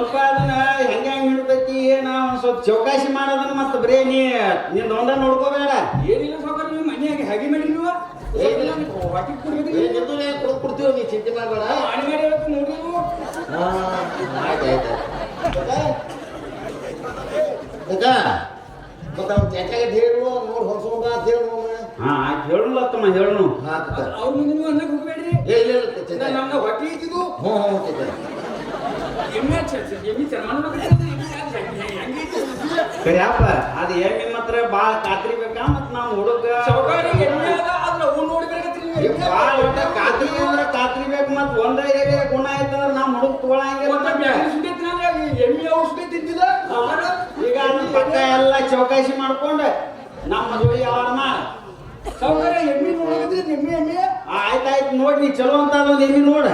ಸ್ವಲ್ಪ ಅದನ್ನ ಹೆಂಗ ಹೆಂಗೆ ಹಿಡ್ತೈತಿ ನಾವು ಒಂದ್ ಸ್ವಲ್ಪ ಚೌಕಾಸಿ ಮಾಡೋದನ್ನ ಮತ್ತ ಬರೇ ನೀ ನಿಂದ ಒಂದ ನೋಡ್ಕೋಬೇಡ. ಏನಿಲ್ಲ ಸಾವುಕಾರ ನೀವು ಮನೆಯಾಗ ಹಾಗೆ ಮಾಡಿ ನೀವು ಏನಿಲ್ಲ. ಹೊಟ್ಟಿ ಕೊಡ್ಬೇಕು ಏನ್ ನಿಂದು ನೀ ಕೊಡ್- ಕೊಡ್ತೀವಿ ನೀ ಚಿಂತೆ ಮಾಡಬೇಡ. ಮಾಡಿ ಮಾಡಿ ಇವತ್ತು ನೋಡಿ ನೀವು. ಆಯ್ತಾಯ್ತು ಮತ್ತ ಅವ್ನ ಚಾಚಾಗ ಹೇಳು ನೋಡ್ ಹೊರ್ಸೋಣ ಅಂತ ಹೇಳು ಹಾ ಆಯ್ತು ಹೇಳು ತಮ್ಮ ಹೇಳು ಹಾ ಅವ್ರ ಮುಂದೆ ನೀವು ಅನ್ನಕ್ಕೆ ಹೋಗ್ಬೇಡ್ರಿ ಇಲ್ಲ ಇಲ್ಲ ನಮ್ಮ ಹೊಟ್ಟಿ ಇದ್ದಿದ್ದು ಹ್ಞೂ ಹ್ಞೂ ಕರಿಯಪ್ಪ ಅದು ಎಮ್ಮೆ ಮಾತ್ರ ಭಾಳ ಖಾತ್ರಿ ಬೇಕಾ ಮತ್ ನಾವು ಹುಡುಗ? ಎಮ್ಮೆ ಎಮ್ಮೆ ಭಾಳ ಒಟ್ಟ ಖಾತ್ರಿ ಅಂದ್ರೆ ಖಾತ್ರಿ ಬೇಕು ಮತ್ ಒಂದ ಏರಿಯಾ ಗುಣ ಆಯ್ತಂದ್ರೆ ನಮ್ಮ ಹುಡುಗ ತಗೊಳಂಗಿಲ್ಲ ಮತ್ತೆ. ನಾನು ಔಷಧಿ ತಿಂತಿದ ಈಗ ಅದನ್ನ ಪಕ್ಕ ಎಲ್ಲ ಚೌಕಾಸಿ ಮಾಡ್ಕೊಂಡು ನಮ್ಮ ಜೋಡಿ ಯಾವಾಗ ಮಾಡ ಸೌಕರ್ಯ ಎಮ್ಮಿ ನೋಡಿದ್ರಿ ಎಮ್ಮೆ ಎಮ್ಮೆ? ಆಯ್ತಾಯ್ತು ನೀ ಚಲೋ ಅಂತ ಅದೊಂದು ಎಮ್ಮಿ ನೋಡ.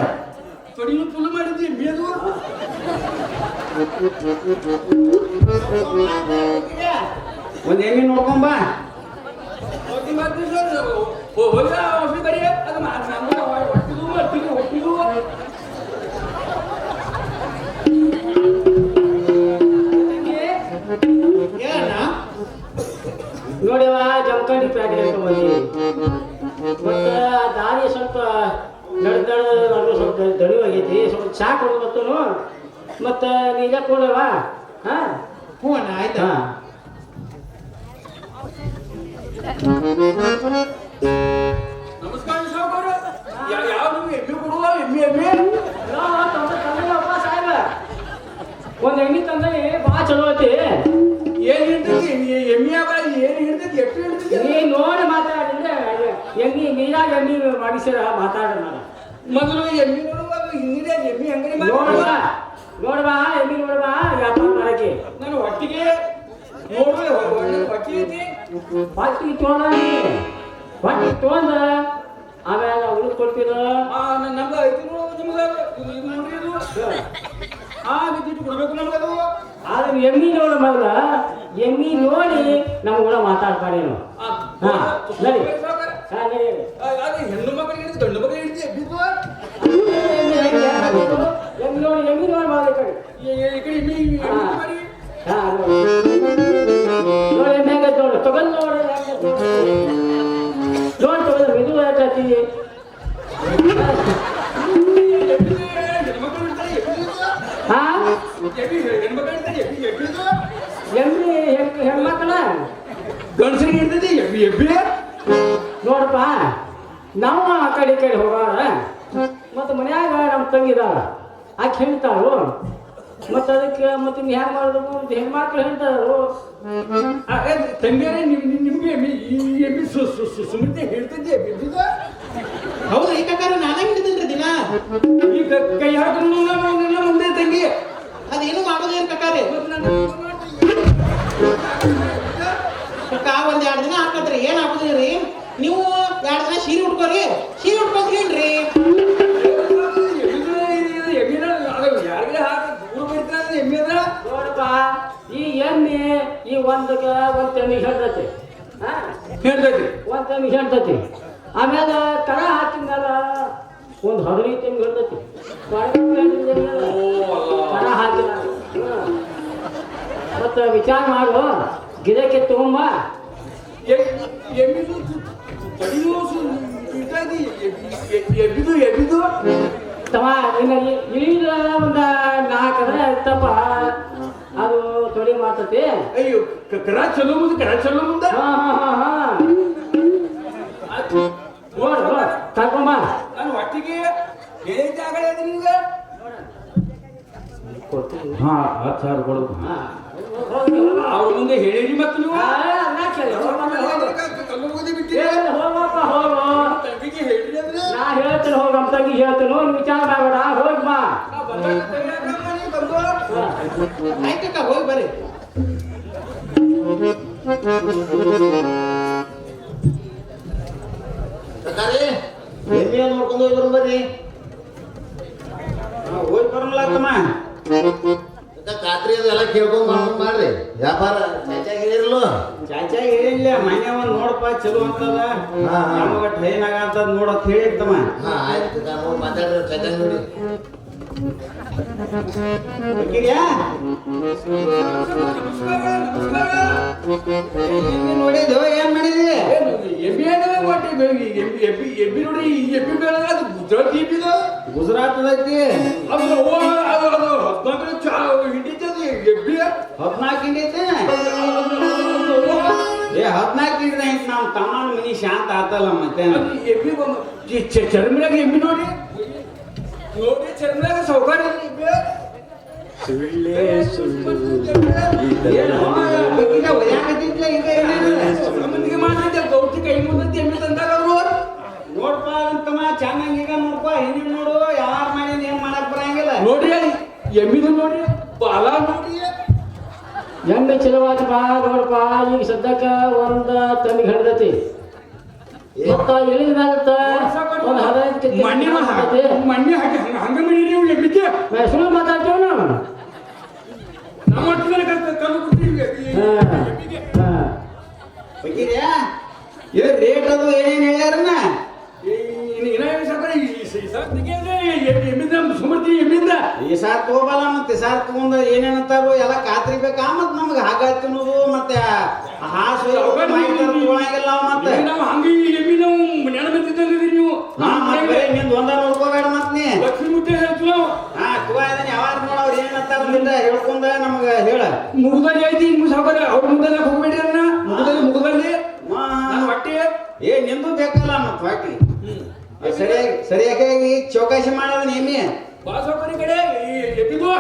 ತೊಡಿನು ಫುಲ್ ಮಾಡಿದ್ವಿ ಎಮ್ಮಿ ಅದು? ಒಂದ್ ಎಮ್ಮಿ ನೋಡ್ಕೊಂಬ ನೋಡಿವ ಜಮಖಂಡಿ ಪ್ಯಾಕೆಟ್ ಹಾಕೊಂಡ್ಬಂದಿ ಮತ್ತು ಮತ್ತೆ ದಾರಿ ಸ್ವಲ್ಪ ನಡೆದ ನಡೆದು ಸ್ವಲ್ಪ ದಣಿ ಹೋಗೈತಿ ಸ್ವಲ್ಪ ಚಾ ಕೊಡು ಮತ್ತನು ಮತ್ತು ನೀಜ ಕೊಡವ? ಹಾಂ? ಹ್ಞೂ ಅಣ್ಣ ಆಯ್ತಾ? ಹಾಂ. ನಮಸ್ಕಾರ ಸಾವುಕಾರ. ಯಾವ ನಿಮ್ಗೆ ಎಮ್ಮೆ ಕೊಡುವ? ಎಮ್ಮೆ ಎಮ್ಮೆ ಸಾಹೇಬ. ಒಂದು ಎಣ್ಣೆ ತಂದ್ರೆ ಭಾಳ ಚಲೋ ಐತಿ. ಏನ್ ಹಿಡ್ತೈತಿ ಎಮ್ಮೆ ಆಗ ಏನ್ ಹಿಡ್ತೈತಿ ಎಷ್ಟು ಹಿಡ್ತೈತಿ ನೀ ನೋಡಿ ಮಾತಾಡಿದ್ರೆ ಎಣ್ಣೆ ನೀರಾಗ ಎಣ್ಣೆ ಮಾಡಿಸಿರ ಮಾತಾಡ ನಾನು. ಮೊದಲು ಎಮ್ಮೆ ನೋಡುವಾಗ ಹಿಂಗಿದೆ ಎಮ್ಮೆ ಅಂಗಡಿ ಮಾಡಿ ನೋಡುವ ಎಲ್ಲಿ ನೋಡುವ ವ್ಯಾಪಾರ ಮಾಡಕ್ಕೆ ನಾನು ಒಟ್ಟಿಗೆ ನೋಡ್ರಿ ಹೊಟ್ಟಿ ಐತಿ. ಹೊಟ್ಟಿ ತೊಗೊಂಡ ಹೊಟ್ಟಿ ತೊಗೊಂಡ ಆಮೇಲೆ ಉಳಿದು ಕೊಡ್ತೀರ ಆ ನ- ನಮ್ದು ಐತಿ ನಿಮ್ಗೆ. ನೋಡ್ರಿ ಇದು. ಆ ಬಿದ್ದಿಟ್ಟು ಕೊಡ್ಬೇಕು ನಮ್ಗದು ಆದ್ರೆ ಎಮ್ಮಿ ನೋಡು ಮಗಳ ಎಮ್ಮಿ ನೋಡಿ ನಮ್ಮ ಕೂಡ. ಆ, ಅದು ಹೆಣ್ಣು ಮಕ್ಕಳಿಗೆ ಗಂಡು ಮಕ್ಕಳಿಗೆ ನೋಡಿ. ನೋಡಿ ತಗೊಂಡ್ ನೋಡು. ನೋಡಿ ತಗೊಂಡು ಇದು ಎಬ್ಬಿದ್ವು ಹಾ? ಎಮ್ಮಿ ಹೆಣ್ ಹೆಣ್ಮಕ್ಳ? ಗಂಡಸರಿಗೆ ನೋಡಪ್ಪ ನಾವು ಆ ಕಡೆ ಈ ಕಡೆ ಹೋಗೋಣ ಮತ್ತು ಮನ್ಯಾಗ ನಮ್ಮ ತಂಗಿದಾಳ. ಆಕೆ ಹೇಳ್ತಾಳು ಮತ್ತೆ ಅದಕ್ಕೆ ಮತ್ತೆ ನೀವು ಮಾಡೋದು ಅಂತ ಹೆಣ್ಮಕ್ಳು ಹೇಳ್ತಾರು ತಂಗಿಯರೇ ನಿಮ್ ನಿಮ್- ನಿಮ್ಗೆ ಎಮ್ಮಿ ಈ ಹೇಳ್ತಿದ್ದೆ ಸು ಸು ಸು ಸುಮಿತೆ ಹಿಡ್ತೈತಿ ಎಬ್ಬಿ ಎಬ್ಬಿದ್ವು ಹೌದು ಈ ಕಕಾರ ನಾನೇ ಹಿಡಿದಿನ್ರಿ ದಿನ? ಈಗ ಕ- ನಮ್ಮ ನನ್ನ ಮುಂದೆ ತಂಗಿ. ಅದೇನು ಮಾಡೋದೇ ಕಕಾರೆ ಕಕ್ಕ ಒಂದ್ ಎರಡ್ ದಿನ ಹಾಕತ್ರಿ ಏನ್ ಹಾಕುದ್ರಿ ನೀವು ಎರಡು ದಿನ ಸೀರೆ ಉಟ್ಕೋರಿ ಸೀರೆ ಈ ಒಂದಕ್ಕೆ ಒಂದು ತೆಮಿಗೆ ಹೇಳ್ತೈತಿ. ಹಾಂ? ಹೇಳ್ತೈತಿ. ಒಂದು ತೆಮಿಗೆ ಹೇಳ್ತೈತಿ. ಆಮೇಲೆ ಕರ ಹಾಕಿದ ಮೇಲೆ ಒಂದು ಹದಿನೈದು ತೆಮಿಗೆ ಹೇಳ್ತೈತಿ. ಕರ ಹಾಕಿಲ್ಲ. ಮತ್ತು ವಿಚಾರ ಮಾಡು. ಗಿಡಕ್ಕೆ ತಗೊಂಬ. ಎಬ್ಬಿದು ಎಬ್ಬಿದು ತಮ್ಮ ಇನ್ನು ಇಳಿದ ಒಂದು ನಾಲ್ಕದ ಇರ್ತಪ್ಪ ಅದು ತೋರಿ ಮಾಡ್ತತಿ ಅಯ್ಯೋ ಕ- ಕರ ಚಲೋ ಮುಂದೆ ಕರ ಚಲೋ ಮುಂದೆ. ಹಾ ಹಾ ಹಾ ಹಾ. ನೋಡು ಕರ್ಕೊಂಬ ನಾನು ಹೊಟ್ಟಿಗೆ ಏನೈತೆ ಆಗಲೇ ನಿಮ್ಗೆ ಹಾ ಹೋಗಿ ಅವ್ರ ಮುಂದೆ ಹೇಳಿರಿ ಮತ್ತೆ ನೀವು. ನಾ ಹೇಳ್ತೀನಿ ಹೋಗಂತ ತಂಗಿ ಹೇಳ್ತೇನೆ. ವಿಚಾರ ಮಾಡಬೇಡ ಹೋಗಿ ಆಯ್ತಕ್ಕ ಹೋಗಿ ಬರ್ರಿ ನೋಡ್ಕೊಂಡು ಹೋಗಿ ಬರೋಣ ಬರ್ರಿ. ಹೋಗಿ ಬರಲ್ಲ ಅಕ್ಕ ಖಾತ್ರಿ ಅದೆಲ್ಲ ಕೇಳ್ಕೊಂಡ್ ಮಾಡ್ಕೊಂಡ್ ಮಾಡ್ರಿ. ವ್ಯಾಪಾರ ಹೆಚ್ಚಾಗಿರಲ್ಲ ಚಾಚಾ ಹೇಳಿಲ್ಲ ಮನೆ ಒಂದ್ ನೋಡಪ್ಪ ಚಲೋ ಅಂತದ. ನಮಗ ಟ್ರೈನ್ ಆಗಂತದ್ ನೋಡತ್ ಹೇಳಿರ್ತಮ್ಮ ಹಾ ಆಯ್ತು ನೋಡಿ ಮಾತಾಡ್ರಿ ಚೆನ್ನಾಗಿ ನೋಡಿ. ಬೇಕಿದ್ಯಾ ನಮಸ್ಕಾರ, ನಮಸ್ಕಾರ. ನೋಡಿದ್ವು ಏನ್ ಮಾಡಿದ್ವಿ ಏನು, ಎಮ್ಮೆ ಏನಾರ ಮಾಡಿ ಬೇಬಿ, ಎಮ್ಮೆ- ಎಮ್ಮೆ- ಎಮ್ಮೆ ನೋಡಿ ಈ ಎಮ್ಮೆ ಮೇಲೆ ಅದು ಗುಜರಾತಿ ಎಮ್ಮಿದು. ಗುಜರಾತ್ ಐತಿ ಅದು ಅವ್ವ, ಅದು ಅದು ಹದ್ನಾಲ್ಕನೇ ಚಾ ಹಿಡಿತದು ಎಮ್ಮೆ. ಹದ್ನಾಲ್ಕು ಹಿಂಡೈತಿ ಏ ಹದ್ನಾಲ್ಕು ಹಿಂಡ್ದ ಹಿಂಗ್ ನಮ್ ತಮ್ಮನ ಮನಿ ಶಾಂತ ಆತಲ್ಲ ಮತ್ತೆ ಅದು ಎಮ್ಮೆ ಬಂದು ಚ- ಚ- ಚರ್ಮನಾಗ ಎಮ್ಮೆ ನೋಡಿ ನೋಡಿ ಚಂದಾಗ ಸೌಕಾರ ಎಮ್ಮೆ ಸುಳ್ಳೇ ಬೇಕಿದ್ರೆ ಒಯ್ಯಾಕತ್ತಿದ್ಲ ಈಗ ಮಂದಿಗೆ ಮಾಡಿದ್ದೆ ಗೌಟಿ ಕೈ ಮುಂದೆ ಎಮ್ಮೆ ತಂದಾಗ ಅವರು ನೋಡ್ಪ ಅಂತಮ್ಮ ಚೆನ್ನಾಗಿ ಈಗ ನೋಡ್ಪ ಹಿಂದಿನ ನೋಡು ಯಾರ ಮನೆ ಏನ್ ಮಾಡಕ್ ಬರಂಗಿಲ್ಲ. ನೋಡಿ ಎಮ್ಮಿದು ನೋಡಿ ಬಾಲ ನೋಡಿ. ಎಮ್ಮೆ ಚಲವಾತ ಬಾ ನೋಡಪ್ಪ ಈಗ ಸದ್ಯಕ್ಕ ಒಂದ ತಮಿಗೆ ಹಿಡ್ದೈತಿ ಮತ್ತ ಇಳಿದಾಗತ್ತ ಒಂದ್ ಹದಿನೈದು ಮಣ್ಣೆ. ಮಣ್ಣಿ ಹಾಕಿ ಹಂಗ ನೀವು ಎಮ್ಮಿಗೆ ನಾ ಸುಳ್ಳು ಮಾತಾಡ್ತೇವ ನಾವು ನಮ್ಮ ಒಟ್ಟಿಗೆ ಕಲ್ಲು ಬಿಡ್ತೀವಿ ಹಾ. ಎಮ್ಮಿಗೆ ಹಾ. ಬೇಕಿದ್ಯಾ ಇದು ರೇಟ್ ಅದು ಏನೇನ್ ಹೇಳ್ಯಾರನ ಈ ಸಾರ್ ತಗೋಬಲ್ಲ ಮತ್ತೆ ಸಾರ್ ತಗೊಂಡ ಏನೇನ್ ಅಂತಾರು ಎಲ್ಲ ಖಾತ್ರಿ ಬೇಕಾ? ಮತ್ ನಮ್ಗೆ ಹಾಗಾಯ್ತು ನೋವು ಮತ್ತೆ ಹಾಸು ಆಗಿಲ್ಲ ಮತ್ತೆ. ನಾವು ಹಂಗೆ ಎಮ್ಮಿ ನಾವು? ನೆನ ನೀವು ನಿಂದ್ ಒಂದ ನೋಡ್ಕೋಬೇಡ ಮತ್ ನೀ. ಲಕ್ಷ್ಮಿ ಮುಟ್ಟೆ ಹೇಳ್ತು ಆ ಹಾ ತಗೋ ಅದನ್ನ ಯಾವಾಗ ನೋಡ ಅವ್ರ ಏನ್ ಅಂತಾರ ಹೇಳ್ಕೊಂಡ ನಮ್ಗೆ ಹೇಳ. ಮುಗುದಲ್ಲಿ ಐತಿ ಇನ್ನು ಸಾವುಕಾರ ಅವ್ರ ಮುಗದಲ್ಲಿ ಹೋಗ್ಬೇಡಿ ಅನ್ನ ಮುಗದಲ್ಲಿ ಮುಗದಲ್ಲಿ. ಹೊಟ್ಟೆ. ಏ ನಿಂದು ಬೇಕಲ್ಲ ಮತ್ತೆ ಹೊಟ್ಟಿ. ಸರಿಯಾಗಿ ಸರಿಯಾಗಿ ಚೌಕಾಶಿ ಮಾಡೋಣ ನೇಮಿ ಬಾ ಸಾವುಕಾರಿ ಕಡೆ ಎತ್ತಿದ್ವು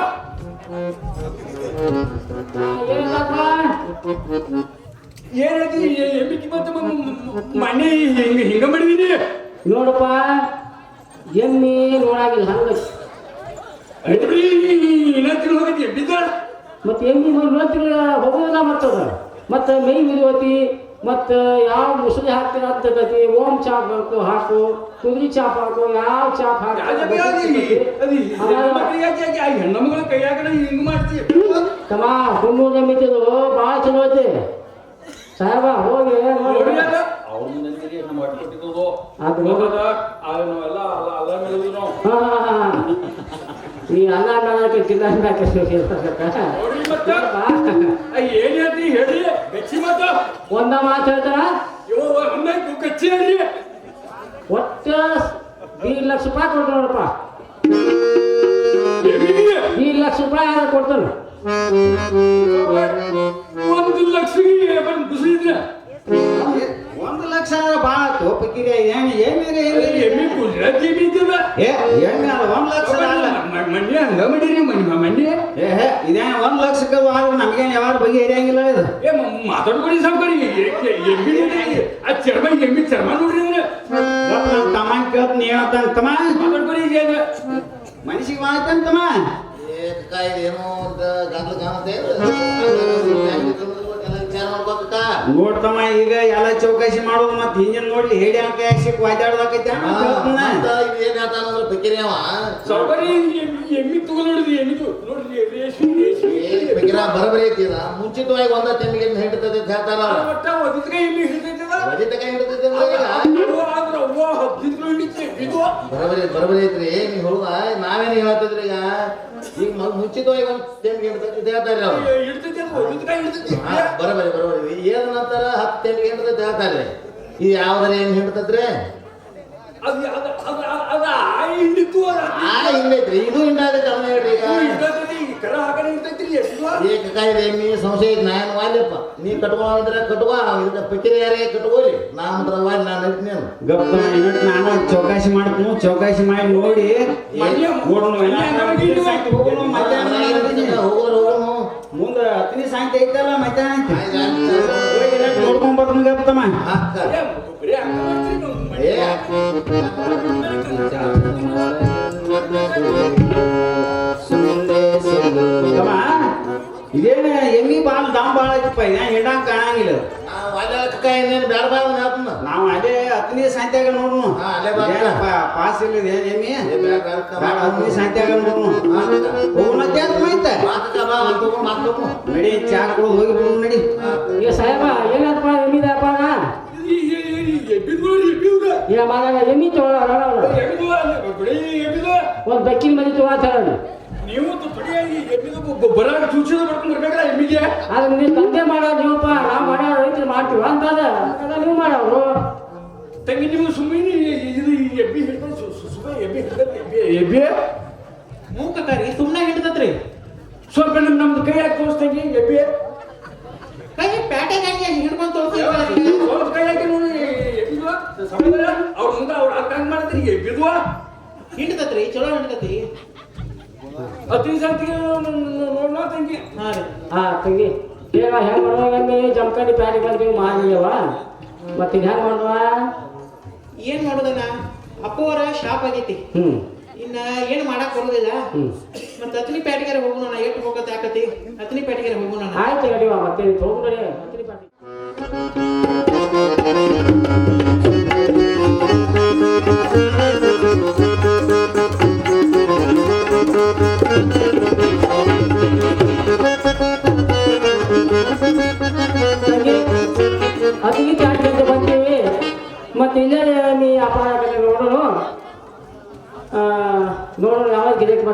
ಏನಿಲ್ಲಪ್ಪ? ಏನ್ ಹೇಳ್ತಿ ಎಮ್ಮಿ ಕಿಮ್ಮತ್ತು ಮಣ್ಣೆ ಹಿಂಗ ಹಿಂಗ ಮಾಡಿದೀನಿ? ನೋಡಪ್ಪ ಎಮ್ಮಿ ನೋಡಾಗಿಲ್ಲ ಹಂಗ ಆಯ್ತು ಬಿಡಿ ಇನ್ನ ತಿರು ಹೋಗೈತಿ ಎಮ್ಮಿದ್ದ ಮತ್ತೆ ಎಮ್ಮಿ ನೋಡ್ತಿಲ್ಲ ಹೋಗೋದಿಲ್ಲ ಮತ್ತದ. ಮತ್ತೆ ಮೈ ಮಿರಿವತಿ ಮತ್ತೆ ಯಾವ ಮುಸುಳಿ ಹಾಕ್ತೀರ ಅಂತೈತಿ ಓಂ ಚಾಪ್ ಹಾಕು ಹಾಕು. ಕುದುರೆ ಚಾಪ್ ಹಾಕು ಯಾವ ಚಾಪ್ ಯಾಜಕ ಯಾದಿ ಅದು ಹೆಣ್ಣು ಮಕ್ಕಳಿಗೆ ಯಾಕೆ ಯಾಕೆ ಆ ಹೆಣ್ಣು ಮಗಳ ಕೈಯಾಗ ಹಿಂಗ ಮಾಡ್ತಿ ತಮ್ಮ ಹುಣ್ಣು ಮಿತಿದು ಭಾಳ ಚಲೋ ಐತಿ. ಸಾಹೇಬ ಹೋಗಿ ನೋಡಿ ನೋಡಿದಾಗ ಅವ್ರ ಮುಂದೆ ನಮ್ಮ ಹೊಟ್ಟೆ ಕೊಟ್ಟಿದ್ದು ಅದು. ಹೋಗದ ಆಗ ನಾವೆಲ್ಲ ಅಲ್ಲ ಅಲ್ಲ ಮೇಲಿದ್ವು ನಾವು. ಹಾ ಹಾ ಹಾ ನೀ ಅನ್ನ ಅನ್ನಕ್ಕೆ ತಿನ್ನ ಅನ್ನಕ್ಕೆ ನೋಡ್ರಿ ಮತ್ತ. ಆ ಏನ್ ಹೇಳ್ತಿ ಹೇಳಿ ಹೆಚ್ಚಿ ಮತ್ತ ಒಂದ ಮಾತು ಹೇಳ್ತಾರ ಒಟ್ಟ ದೀಡ್ ಲಕ್ಷ ರೂಪಾಯಿ ಕೊಡ್ತಾರಪ್ಪ ನೋಡಪ್ಪ ಲಕ್ಷ ರೂಪಾಯಿ ಯಾರು ಕೊಡ್ತಾನ? ಒಂದು ಲಕ್ಷಕ್ಕೆ ಬಂದು ಬಿಸಿಲಿದ್ರೆ ಒಂದು ಲಕ್ಷ ಅಂದ್ರೆ ಭಾಳ ಆತು ಪಕ್ಕಿರಿ ಏನ್ ಏನಿದೆ ಎಮ್ಮಿ ಏ ಅದ ಒಂದ್ ಲಕ್ಷ ಅಲ್ಲ. ಮಣ್ಣೆ ಹಂಗ ಮಾಡಿರಿ ಮಣ್ಣೆ ಏ ಇದೇನ್ ಒಂದ್ ಲಕ್ಷಕ್ಕೆ ಆದ್ರೆ ನಮ್ಗೇನ್ ಯಾವಾಗ ಬಗ್ಗೆ ಇರಂಗಿಲ್ಲ ಇದು? ಏ ಮ- ಮಾತಾಡ್ಕೊಡಿ ಸಾವುಕಾರಿ ಎಮ್ಮಿ ಆ ಚರ್ಮ ಎಮ್ಮಿ ಚರ್ಮ ನೋಡ್ರಿ ಅಂದ್ರೆ. ಗಪ್ ನಮ್ ಕೇಳ್ತ ನೀ ಹೇಳ್ತಾನೆ ತಮ್ಮ? ಮಾತಾಡ್ಕೊಡಿ ಈಗ ಮನಸ್ಸಿಗೆ ಮಾಡ್ತಾನ ತಮ್ಮ? ಏ ಅಕ್ಕ ಇದೇನೋ ಅಂತ ಗಂಟ್ಲು ಕಾಣುತ್ತೆ. ನೋಡ್ತಮ್ಮ ಈಗ ಎಲ್ಲ ಚೌಕಾಸಿ ಮಾಡೋದು ಮತ್ತೆ ಹಿಂದಿನ ನೋಡ್ಲಿ ಹೇಳಿ ಅಂಕ ಯಾಕೆ ವಾಯ್ದಾಡ್ದಾಕೈತೆ ಎಮ್ಮಿ ತಗೋ ನೋಡಿದ್ರಿ ಎಮ್ಮಿದು ನೋಡ್ರಿ ಬರಬರಿ ಐತಿ. ಮುಂಚಿತವಾಗಿ ಒಂದ ತೆಮ್ಮಿಗೆ ಹಿಡಿತದೆ ಹೇಳ್ತಾರ ಎಮ್ಮಿ ಹಿಡಿತೈತೆ ಈಗ ಅವ್ವ ಹಿಡಿತಿ ಬರಬರಿ ಬರಬರಿ ಐತ್ರಿ ನೀ ಹುಡುಗ ನಾವೇನ್ ಹೇಳ್ತಿದ್ರಿ ಈಗ? ಈಗ ಮ- ಮುಂಚಿತವಾಗಿ ಒಂದ್ ಹಿಡಿತೈತೆ ಅಂತ ಹೇಳ್ತಾರ್ರಿ ಅವ್ರು. ಹಿಡಿತೈತಿ ಅದು ಒದಿದ್ಕ ಹಿಡಿತೈತಿ ಹಾ, ಬರಬರಿ ಬರಬರಿ. ಏನ್ ನಂತರ ಹತ್ತು ತೆಂಗ್ ಹಿಡಿತೈತೆ ಹೇಳ್ತಾರ್ರಿ ಇದು ಯಾವ್ದಾರ ಏನ್ ಹಿಡಿತೈತ್ರಿ ಅದು ಅದು ಅದು ಅದು ಆಯಿ ಹಿಡಿತು ಆ ಹಿಂಗೈತ್ರಿ ಇದು ಹೇಳ್ರಿ ಈಗ ಹಿಡಿತೈತಿ ಕರ ಹಾಕನೆ ಹಿಡಿತೈತಿ ಎಷ್ಟು ಏಕಾಯಿ ನೀ ಸಂಶಯ ಐತಿ ನಾನು ವಾಲ್ಯಪ್ಪ ನೀ ಕಟ್ಕೋ ಅಂದ್ರೆ ಕಟ್ಕೋ ಇದಕ್ಕೆ ಪಿಕ್ಕಿರಿ ಯಾರೇ ಕಟ್ಕೋಲಿ. ನಾ ಮಾತ್ರ ವಾಲ್ ನಾನು ಇರ್ತೀನಿ ಅಂತ. ಗಪ್ ತಮ್ಮ ಇನ್ನೊಟ್ಟು ನಾನು ಚೌಕಾಶಿ ಮಾಡ್ತೀನಿ. ಚೌಕಾಶಿ ಮಾಡಿ ನೋಡಿ. ಮನ್ಯ ನೋಡೋಣ ಹೋಗೋಣ ಮಧ್ಯಾಹ್ನ ಹೋಗೋರು ಹೋಗೋನು ಮುಂದ ಹತ್ತನೇ ಸಾಯಂಕಾಲ ಐತಲ್ಲ ಮಧ್ಯಾಹ್ನ ಐತಿ ಆಯ್ತು, ಆಯ್ತು. ಹೋಗಿ ಎಲ್ಲ ನೋಡ್ಕೊಂಡ್ ಬರ್ತೀನಿ ಗಪ್ ತಮ್ಮ. ಅಕ್ಕ. ಇದೇನ ಎಮ್ಮಿ ಬಾಲ್ ದಾಮ್ ಬಾಳ ಐತಪ್ಪ ಇದೇನ್ ಹಿಡಂಗ್ ಕಾಣಂಗಿಲ್ಲ. ನಾವು ಅದೇ ಹತ್ತನೇ ಸಂತ್ಯಾಗ ನೋಡು. ಏನಪ್ಪ ಪಾಸ್ ಇಲ್ಲ ಎಮ್ಮಿ? ಹತ್ತನೇ ಸಂತ್ಯಾಗ ನೋಡು ಹಾ, ಅಂತ ತಗೊಂಡು ನಡಿ ಚಾ ಕುಡ್ದು ಹೋಗಿ ಬಿಡು ನಡಿ. ಈಗ ಸಾಹೇಬ ಏನಪ್ಪ ಎಬ್ಬಿದ್ವು ಎಬ್ಬಿದ್ವು ಈಗ ಎಮ್ಮಿ ತಗೊಳ್ಳೋಣ ಒಂದು ಬೆಕ್ಕಿನ ಮನೆ ತಗೋತ ನೀವು ತೊಡೆಯಾಗಿ ಎಬ್ಬಿದ್ವು ಬರಾಗ ಸೂಚಿದ ಮಾಡ್ಕೊಂಡು ಬರ್ಬೇಕಲ್ಲ ಎಮ್ಮಿಗೆ? ಅದು ನೀ ತಂದೆ ಮಾಡೋದು ನೀವಪ್ಪ ನಾವು ಮಾಡೋ ರೈತರು ಮಾಡ್ತೀವ ಅಂತ ಅದ ನೀವು ಮಾಡೋರು. ತಂಗಿ ನೀವು ಸುಮ್ಮನೆ ಇದು ಎಬ್ಬಿ ಹಿಡ್ಕೊಂಡು ಸುಮ್ಮನೆ ಎಬ್ಬಿ ಹಿಡ್ಕೊಂಡು ಎಬ್ಬಿ ಎಬ್ಬಿ ಸುಮ್ಮನೆ ಹಿಡ್ದತ್ರಿ ಸ್ವಲ್ಪ ನಮ್ ನಮ್ದು ಕೈ ಹಾಕಿ ತೋರಿಸ್ತಂಗಿ ಎಬ್ಬಿ ಕೈ ಪ್ಯಾಟೆಗೆ ಹಂಗೆ ಹಿಡ್ಕೊಂಡು ಸ್ವಲ್ಪ ಕೈ ಹಾಕಿ ನೋಡಿ ಎಬ್ಬಿದ್ವ ಅವ್ರ ಮುಂದೆ ಅವ್ರು ಹಂಗ ಎಬ್ಬಿದ್ವ ಚಲೋ ಹಿಡ್ದತ್ರಿ ಹತ್ತಿನ ಸಂತಿಗೆ ನೋಡ್ನೋ ತಂಗಿ ಹಾ ರೀ. ಹಾ ತಂಗಿ. ಈಗ ಹೆಂಗ್ ಮಾಡುವ ಎಮ್ಮಿ ಜಮಖಂಡಿ ಬಂದು ಬಂದ್ವಿ ಮಾಡಿಯವ ಮತ್ತೆ ಹೆಂಗ್ ಮಾಡುವ? ಏನ್ ಮಾಡುದನ ಅಪ್ಪವರ ಶಾಪ್ ಆಗೈತಿ. ಹ್ಮ್. ಇನ್ನ ಏನ್ ಮಾಡಕ್ ಬರೋದಿಲ್ಲ. ಮತ್ತೆ ಹತ್ತನಿ ಪ್ಯಾಟಿಗಾರ ಹೋಗೋಣ ಎಷ್ಟು ಹೋಗತ್ತೆ ಆಕತಿ? ಅತ್ನಿ ಪ್ಯಾಟಿಗಾರ ಹೋಗೋಣ ಆಯ್ತು ನಡಿವ ಮತ್ತೆ ಹೋಗ್ರಿ ಅತ್ನಿ ಪ್ಯಾಟಿ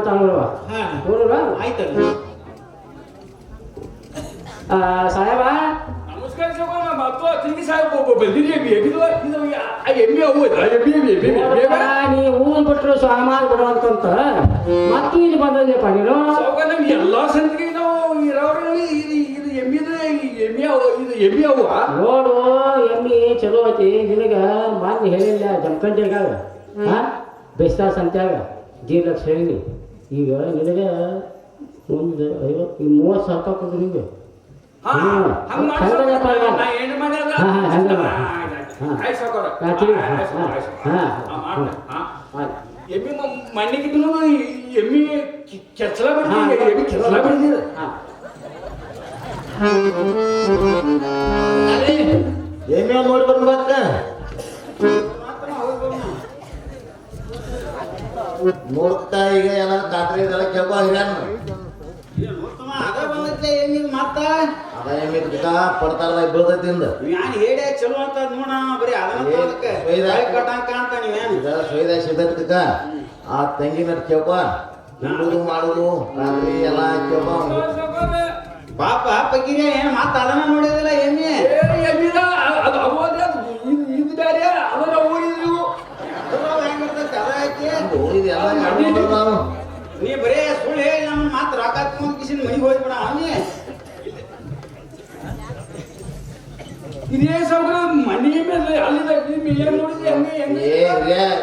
ಬರ್ತಾವ ನೋಡುವ ಹಾ ನೋಡುವ ಆಯ್ತಲ್ಲ ಆ, ಸಾಹೇಬ? ನಮಸ್ಕಾರ ಸೋಮ ಮತ್ತು ತಂಗಿ ಸಾಹೇಬ್ ಒಬ್ಬ ಎಬ್ಬಿ ಎಬ್ಬಿದ್ವ ಇದು ಎಮ್ಮಿ ಅವು ಎಬ್ಬಿ ಎಬ್ಬಿ ನೋಡಪ್ಪ, ನೀ ಊರ್ ಬಿಟ್ರು ಸ್ವಾಮಾರ್ ಬಿಡು ಅಂತಂತ. ಮತ್ತೆ ಇಲ್ಲಿ ಬಂದಲ್ಲಪ್ಪ ನೀನು? ಸಾವುಕಾರ ಎಲ್ಲ ಸಂತಿಗೆ ನಾವು ಇರೋರಲ್ಲಿ ಇದು ಇದು ಎಮ್ಮಿದು ಎಮ್ಮಿ ಅವು ಇದು ಎಮ್ಮಿ ಅವು ನೋಡು ಎಮ್ಮಿ ಚಲೋ ಐತಿ. ನಿನಗ ಮಾತು ಹೇಳಿಲ್ಲ ಜಮಖಂಡಿಯಾಗ. ಹಾ? ಬೆಸ್ತಾ ಸಂತ್ಯಾಗ. ಜೀರ್ ಲಕ್ಷ ಹೇಳಿ ಈಗ ನಿನಗ ಒಂದು ಐವತ್ತು ಮೂವತ್ತು ಸಾವಿರ ರೂಪಾಯಿ ಕೊಡು ನಿನಗೆ ಹಾ ಹ್ಮ್. ಹಂಗ್ ಮಾಡಿ ಹಂಗಲ್ಲ ಸಾವ್ಕಾರ. ಪರವಾಗಿಲ್ಲ. ನಾ ಏನು ಮಾಡಲ್ಲ ಹಾ, ಹಾ, ಹಾ, ಆಯ್ತ್, ಆಯ್ತ್. ಹಾ. ಆಯ್ತ್ ಸಾವ್ಕಾರ. ಹಾ, ತಿರ್ಗಿ. ಆಯ್ತ್, ಆಯ್ತ್, ಹಾ, ಆಯ್ತ್, ಹಾ, ಹಾ, ಮಾಡ್ತೆ. ಹಾ. ಆಯ್ತು. ಎಮ್ಮಿ ಮಣ್ಣಿಗಿದ್ರು ಎಮ್ಮಿ ಕೆಚ್ಚಲ ಬಿಡ್ತಿ ಹಾ. ಎಮ್ಮಿ ಕೆಚ್ಚಲ ಬಿಡ್ತಿದೆ ಎಮ್ಮೆ ನೋಡಿ ಬರ್ಬೇಕ ನೋಡ್ತಾ ಈಗ ಎಲ್ಲ ಖಾತ್ರಿ ಇದೆಲ್ಲ ಕೇಳ್ಕೊ ಹಿರಿಯಣ್ಣ ನೋಡ್ತಮ್ಮ, ಅದ ಮಾಡುದು ಎಮ್ಮಿಗ್ ಮತ್ತ ಅದ ಎಮ್ಮೆ ಗಿಡ ಪಡ್ತಾರ ಬೀಳ್ತೈತಿಂದ ಯಾನ್ ಹೇಳಿ ಚಲೋ ಅಂತ ನೋಡ ಬರೀ ಅದನ್ನ ಏ, ತೋರ್ಸಕ್ಕೆ. ಒಯ್ದ. ಕೈ ಕಟ್ಟಂಗ್ ಕಾಣ್ತಾ ನೀವೇನ್ ಈಗ ಸೊಯ್ದ ಸಿದ್ಧಕ್ಕ ಆ ತಂಗಿ ನಟ್ ಕೇಳ್ಕೊ ತಿನ್ನೋದು ಮಾಡೋದು ರಾತ್ರಿ ಎಲ್ಲ ಕೇಳ್ಕೊ ಪಾಪ ಪಕ್ಕಿರಿ ಏನ್ ಮತ್ತ ಅದನ್ನ ನೋಡಿದಿಲ್ಲ ಎಮ್ಮಿ ಏ, ಎಮ್ಮಿದ ಅದು ಅವಾದ್ರೆ ಅದು ಇದು ಇದು ಬೇರೆ ಅದರ ಊರಿದ್ರು ಚಲೋ ಹೆಂಗಿರ್ತೈತಿ ಅದ ನೋಡ್ತಾವ್ ನಾವು. ನೀ ಬರೇ ಸುಳ್ಳು ಹೇಳಿ ನಮ್ಮ ಮಾತ್ರ ರೊಕ್ಕ ತಗೊಂಡ್ ಕಿಸಿನ ಮನೆಗೆ ಹೋಗ್ಬಿಡ ಅವನಿ. ಇದೇ ಸಾವ್ಕಾರ ಮನೆ ಮೇಲೆ ಅಲ್ಲಿದ ಏನು ನೋಡಿದ್ರಿ ಎಮ್ಮಿ ಏ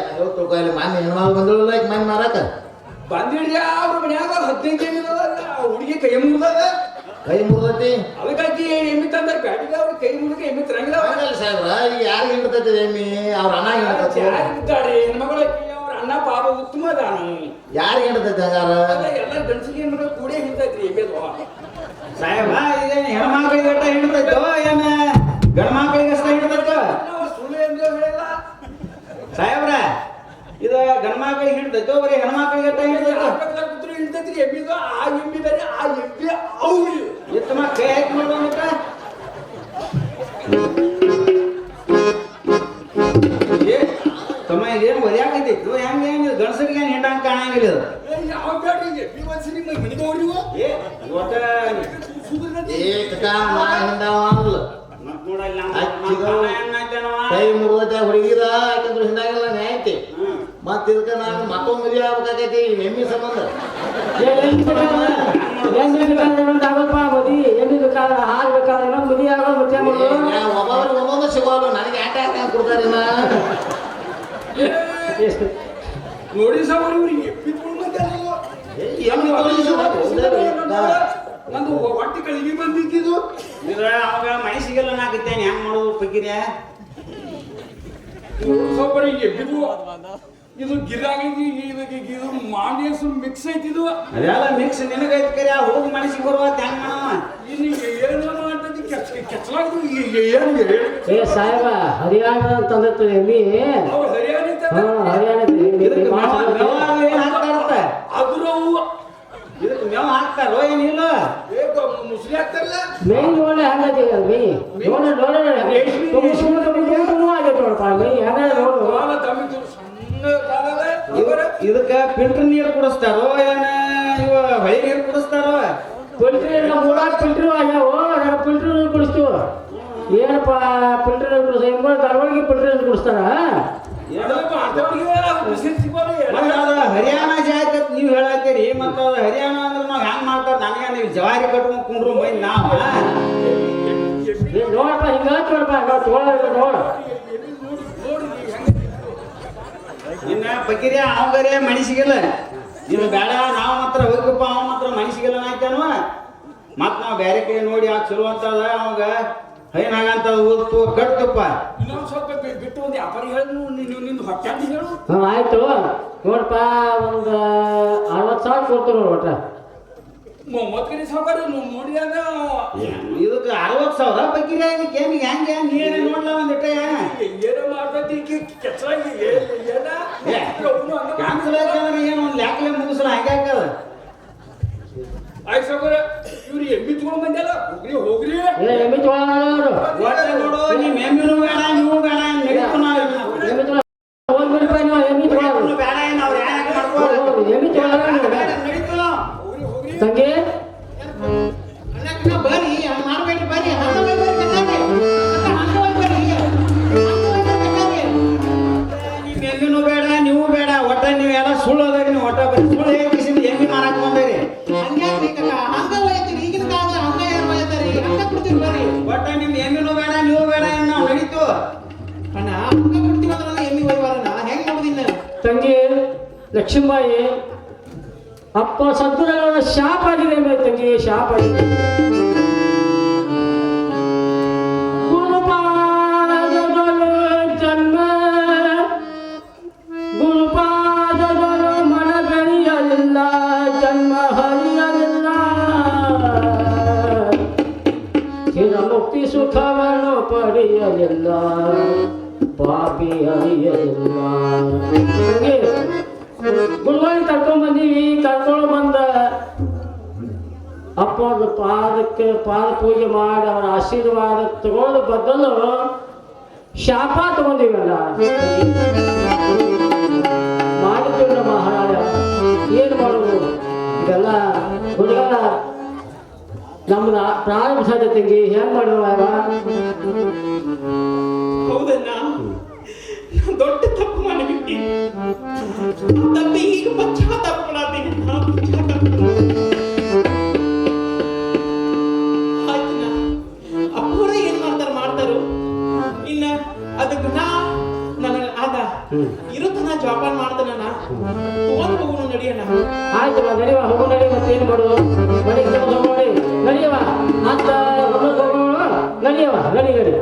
ನಾವು ತಿಳ್ಕೊ ಇಲ್ಲಿ ಮಾನ್ಯ ಬಂದಿರಲ್ಲ ಈಗ ಮನೆ ಮಾರಾಕ? ಬಂದಿಡ್ರಿ ಅವ್ರ ಮನ್ಯಾಗ ಹದಿನೈದು ಹುಡುಗಿ ಕೈ ಮುಗ್ದದ ಕೈ ಮುರಿದೈತಿ? ಅದಕ್ಕಾಗಿ ಎಮ್ಮಿ ತಂದಾರ ಬ್ಯಾಟಿಗೆ ಅವ್ರ ಕೈ ಮುಗಿದ ಎಮ್ಮಿ ತರಂಗಿಲ್ಲ ಸಾಹೇಬ್ರ ಈಗ ಯಾರಿಗೆ ಹಿಡ್ತೈತಿ ಎಮ್ಮಿ? ಅವ್ರ ಅಣ್ಣ ಹಿಡ್ತೈತಿ. ಅದಾನು ಯಾರಿಗೆ ಹಿಡ್ತೈತಿ ಹಂಗಾರ ಎಲ್ಲ ಗಂಡಸಿಗೆ ಕೂಡೇ ಹಿಡ್ತೈತ್ರಿ ಎಮ್ಮೆದು ಸಾಹೇಬ ಇದೇನ್ ಹೆಣ್ಮಕ್ಳಿಗೆ ಅಟ್ಟ ಹಿಡ್ತೈತೋ ಏನ ಗಂಡ ಮಕ್ಳಿಗೆ ಅಷ್ಟ ಹಿಡ್ತೈತೋ ಸುಳ್ಳು ಎಂದು ಹೇಳಿಲ್ಲ. ಸಾಹೇಬ್ರ ಇದ ಗಂಡ ಮಕ್ಳಿಗೆ ಹಿಡ್ತೈತೋ ಬರೀ ಹೆಣ್ಮಕ್ಳಿಗೆ ಅಟ್ಟ ಹಿಡ್ತೈತೋ ಕೂತ್ರು ಹಿಡ್ತೈತ್ರಿ ಎಮ್ಮಿದು ಆ ಎಮ್ಮಿ ಬೇರೆ ಆ ಎಮ್ಮಿ ಅವ್ರು. ಮುರಿದೈತೆ ಹುಡುಗಿದ? ಯಾಕಂದ್ರೆ ಹಿಂದಾಗೆಲ್ಲ ನ್ಯಾಯತಿ ಮತ್ತೆ ಇದಕ್ಕೆ ನಾನು ಮತ್ತೊಂದು ಮದುವೆ ಆಗ್ಬೇಕಾಗೈತಿ ಎಮ್ಮಿ ಸಂಬಂಧ. ಸಿಗೋಲ್ಲ ನನಗೆ ಆಟ ಆಟ ಕೊಡ್ತಾರೆ ನೋಡಿ ಇವ್ರಿಗೆ ನಂದು ಹೊಟ್ಟೆ ಕಳಿಗೆ ಬಂದಿದ್ದು ಆವಾಗ ಅವಾಗ ಮನೆ ಸಿಗಲ್ಲ ನಾಕತ್ತೇನೆ ಹೆಂಗ್ ಮಾಡೋದು ಪಕ್ಕಿರ್ಯ ಎಬ್ಬಿದು ಇದು ಗಿರಾಗಿ ಇದು ಇದು ಮಾಂಡ್ಯಸು ಮಿಕ್ಸ್ ಐತಿ ಇದು. ಅದೆಲ್ಲ ಮಿಕ್ಸ್ ನಿನಗೈತಿ ಕರೆ ಆ ಹೋಗಿ ಮನಸ್ಸಿಗೆ ಬರುವ ಹೆಂಗ್ ಮಾಡವ ಇನ್ನು ಏನು ಕೆಚ ಕೆಚ್ಚಲಾಗ್ದು ಏನು ಏ ಸಾಹೇಬ ಹರಿಯಾಣ ಅಂತಂದಿರ್ತದೆ ಎಮ್ಮಿ. ಹರಿಯಾಣ ಹಾ ಹರಿಯಾಣ ಇದಕ್ಕೆ ಮೇವ ಮೇವ ಅದು ಏನ್ ಹಾಕ್ತಾರತ್ತ ಅದ್ರ ಅವು ಇದಕ್ಕೆ ಮೇವ ಹಾಕ್ತಾರೋ ಏನಿಲ್ಲ ಮುಸ್ಲಿ ಹಾಕ್ತಾರಲ್ಲ ಮೇನ್ ನೋಡ ನೋಡ ಸುಮ್ಮನೆ ತುಂಬ ಆಗೈತೆ ನೋಡಪ್ಪ ತಮ್ಮಿ ನೋಡು ತಮ್ಮಿದ್ರು ಸಣ್ಣ ಕಾಲದ ಇವರ. ಇದಕ್ಕ ಫಿಲ್ಟರ್ ನೀರು ಕುಡಿಸ್ತಾರೋ ಏನ ಇವ ಹೊಳಿ ನೀರು ಕುಡಿಸ್ತಾರೋ? ಫಿಲ್ಟರ್ ನಮ್ಮ ಊರಾಗ ಫಿಲ್ಟರ್ ಆಗ್ಯಾವ. ನಾವು ಫಿಲ್ಟರ್ ನೀರು ಕುಡಿಸ್ತೀವ. ಏನಪ್ಪ ಫಿಲ್ಟರ್ ನೀರು ಕುಡಿಸ್ ಹೆಂಗ್ ಧಾರವಾಡಿಗೆ ಫಿಲ್ಟರ್ ನೀರು ಕುಡಿಸ್ತಾರ? ಹರಿಯಾಣ ಜಾತಿ ನೀವು ಹೇಳತ್ತೀರಿ ಮತ್ತೆ ಅದು ಹರಿಯಾಣ ಅಂದ್ರೆ ನಾವು ಹೆಂಗ್ ಮಾಡ್ತಾರ? ನನಗೆ ನೀವು ಜವಾರಿ ಕಟ್ಕೊಂಡ್ ಕುಂಡ್ರು ಮೈ ನಾವ. ನೋಡಪ್ಪ ಹಿಂಗ ನೋಡಪ್ಪ ನೋಡಿ ನೋಡ. ಇನ್ನ ಬಕಿರಿಯ ಅವಂಗರೇ ಮನುಷ್ಯಗಿಲ್ಲ ನೀನು ಬೇಡ ನಾವು ಮಾತ್ರ ಹೋಗಪ್ಪ ಅವ ಮಾತ್ರ ಮನುಷ್ಯಗಿಲ್ಲ ಆಯ್ತಾನು ಮತ್ ನಾವು ಬೇರೆ ಕಡೆ ನೋಡಿ ಆ ಚಲೋ ಅಂತದ ಅವಾಗ. ಏನಾಗಂತ ಓದ್ತು ಕಟ್ತಪ್ಪ. ಇನ್ನೊಂದು ಸ್ವಲ್ಪ ಬಿಟ್ಟು ಒಂದು ವ್ಯಾಪಾರ ಹೇಳು ನಿಂದು ಹೊಟ್ಟೆ ಅಂತ ಹೇಳು. ಆಯ್ತು. ನೋಡಪ್ಪ ಒಂದು ಅರವತ್ತು ಸಾವಿರ ಕೊಡ್ತೀವಿ ನೋಡಿ ಒಟ್ಟ. ಮೊಮ್ಮತ್ಕರಿ ಸಾವುಕಾರ ನೋಡಿದಾಗ ಇದಕ್ಕೆ ಅರವತ್ತು ಸಾವಿರ ಇದಕ್ಕೆ ಏನ್ ಹೆಂಗೆ? ನೀನೇ ನೋಡ್ಲ ಒಂದಿಟ್ಟ ಏನೋ? ಮಾಡ್ತೈತಿ ಕೆಚ್ಚಲಾಗಿ ಏನ? ಕ್ಯಾನ್ಸಲ್ ಆಯ್ತಂದ್ರೆ ಏನು ಒಂದು ಲ್ಯಾಕ್ಲೆ ಮುಗಿಸ್ಲ ಹಂಗ್ಯಾಕದ ತಂಗಿ ಲಕ್ಷ್ಮೀಬಾಯಿ ಅಪ್ಪ ಸದ್ಗುರುಗಳ ಶಾಪ್ ಆಗಿದೆ ತಂಗಿ ಶಾಪ ಆಗಿದೆ. ಅಪ್ಪವ್ರ ಪಾದಕ್ಕೆ ಪಾದ ಪೂಜೆ ಮಾಡಿ ಅವರ ಆಶೀರ್ವಾದ ತಗೊಂಡು ಬದಲು ಶಾಪ ತಗೊಂಡಿವಲ್ಲ? ಮಾಡಿದ್ರು ಮಹಾರಾಜ. ಏನು ಮಾಡೋದು ಇದೆಲ್ಲ ಹುಡುಗರ ನಮ್ಮನ್ನ ಪ್ರಾರಂಭ ತಂಗಿ ಹೆಂಗ್ ಮಾಡುವ ಹೌದಣ್ಣ. ದೊಡ್ಡ ತಪ್ಪು ಮಾಡಿಬಿಟ್ಟಿ. ತಪ್ಪಿ ಈಗ ಪಶ್ಚಾತ್ತಾಪ ಪಡಾತೀನಿ. ನಾ ಪಶ್ಚಾತ್ತಾಪ ಆಯ್ತು ನಡೆಯುವ ಹೋಗು ನಡಿ ಮತ್ತೆ ಏನು ಮಾಡೋದು? ಮನೆ ಮಾಡಿ ನಡೆಯುವ ಅಂತ ನಡೆಯುವ ನಡಿ ನಡಿ.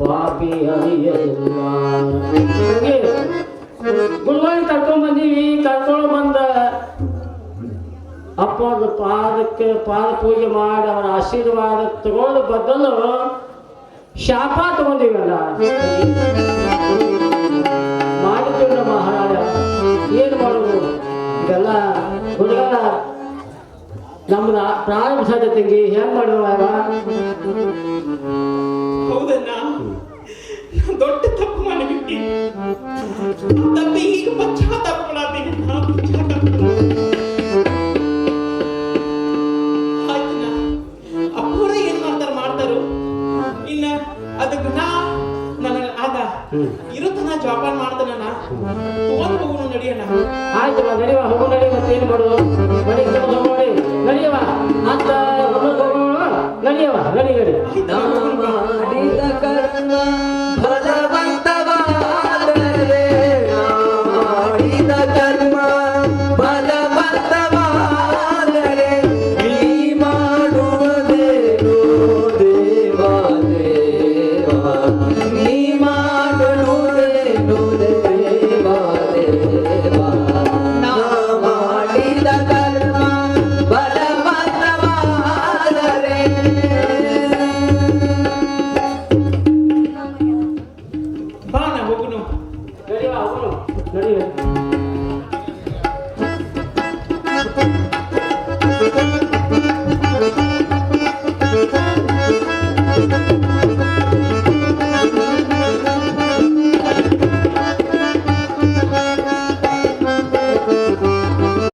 ಪಾಪಿ ಅರಿಯಲಿಲ್ಲ ಹಂಗೆ ಗುರುವಾರಿ ಕರ್ಕೊಂಡ್ ಬಂದೀವಿ ಕರ್ಕೊಂಡು ಬಂದ ಅಪ್ಪವ್ರ ಪಾದಕ್ಕೆ ಪಾದ ಪೂಜೆ ಮಾಡಿ ಅವರ ಆಶೀರ್ವಾದ ತಗೊಂಡು ಬದಲು ಶಾಪ ತಗೊಂಡಿವಲ್ಲ ಮಾಡಿದ್ದೀವಿ ನಮ್ಮ ಮಹಾರಾಜ ಏನು ಮಾಡೋದು ಇದೆಲ್ಲ ಹುಡುಗ ನಮ್ದು ಪ್ರಾರಂಭ ಸಾಧ್ಯತೆಗೆ ಹೆಂಗ್ ಮಾಡುವ ಹೌದಣ್ಣ. ದೊಡ್ಡ ತಪ್ಪು ಮಾಡಿಬಿಟ್ಟಿ. ತಪ್ಪಿ ಈಗ